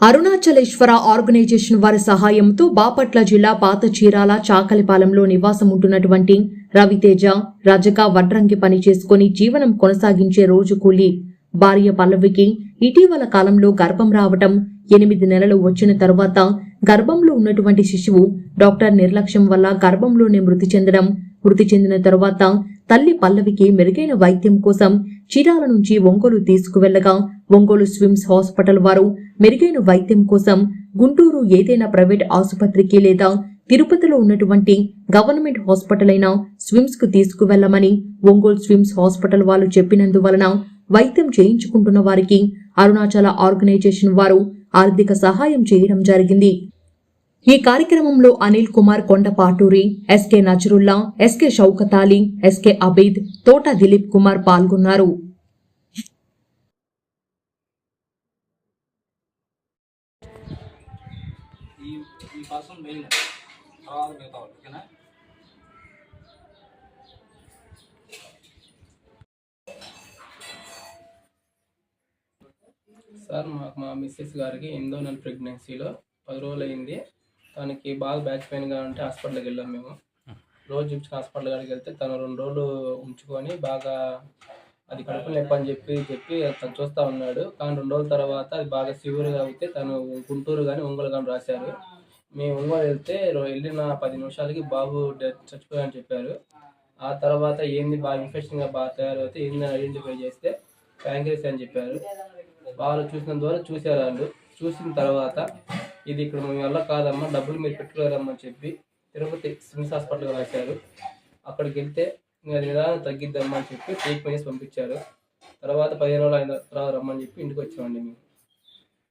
Arunachaleswara organisation వారి సహాయంతో బాపట్ల జిల్లా పాత చీరాల చాకలిపాలెంలో నివాసం ఉంటున్నటువంటి రవితేజ రజక వడ్రంగి పని చేసుకుని జీవనం కొనసాగించే రోజు కూలి. భార్య పల్లవికి ఇటీవల కాలంలో గర్భం రావటం ఎనిమిది నెలలు వచ్చిన తరువాత గర్భంలో ఉన్నటువంటి శిశువు డాక్టర్ నిర్లక్ష్యం వల్ల గర్భంలోనే మృతి చెందడం మృతి చెందిన తరువాత తల్లి పల్లవికి మెరుగైన వైద్యం కోసం చీరాల నుంచి ఒంగోలు తీసుకువెళ్ళగా ఒంగోలు స్విమ్స్ హాస్పిటల్ వారు మెరుగైన వైద్యం కోసం గుంటూరు ఏదైనా ప్రైవేట్ ఆసుపత్రికి లేదా తిరుపతిలో ఉన్నటువంటి గవర్నమెంట్ హాస్పిటల్ అయిన స్విమ్స్కు తీసుకువెళ్ళమని ఒంగోలు స్విమ్స్ హాస్పిటల్ వాళ్ళు చెప్పినందువలన వైద్యం చేయించుకుంటున్న వారికి అరుణాచల ఆర్గనైజేషన్ వారు ఆర్థిక సహాయం చేయడం జరిగింది. ఈ కార్యక్రమంలో Anil Kumar Kondapaturi SK Nazarulla SK Shoukatali SK Abid Thota Dilip Kumar పాల్గొన్నారు. సార్ మాకు మా మిస్సెస్ గారికి ఎనిమిదో నెల ప్రెగ్నెన్సీలో పది రోజులు అయింది తనకి బాగా బ్యాక్ పెయిన్గా ఉంటే హాస్పిటల్కి వెళ్ళాం మేము. రోజు చూపించిన హాస్పిటల్ కాడికి వెళ్తే తను రెండు రోజులు ఉంచుకొని బాగా అది కడుపు నొప్పి అని చెప్పి చెప్పి తను చూస్తూ ఉన్నాడు. కానీ రెండు రోజుల తర్వాత అది బాగా సివియర్గా అయితే తను గుంటూరు కానీ ఒంగోలు కానీ రాశారు. మేము ఒంగోలు వెళ్తే వెళ్ళిన పది నిమిషాలకి బాబు డెత్ చచ్చిపోయాని చెప్పారు. ఆ తర్వాత ఏంది బాగా ఇన్ఫెక్షన్గా బాగా తయారైతే ఏంది ఐడెంటిఫై చేస్తే ప్యాంక్రీస్ అని చెప్పారు. వాళ్ళు చూసిన ద్వారా చూసారు వాళ్ళు చూసిన తర్వాత ఇది ఇక్కడ మేము వల్ల కాదమ్మా డబ్బులు మీరు పెట్టుకోలేరమ్మని చెప్పి తిరుపతి సిమ్స్ హాస్పిటల్కి రాశారు. అక్కడికి వెళ్తే అది నిదానం తగ్గిద్దమ్మా అని చెప్పి ట్రీట్మెంట్ చేసి పంపించారు. తర్వాత పదిహేను రోజులు అయిన తర్వాత రమ్మని చెప్పి ఇంటికి వచ్చామండి మేము.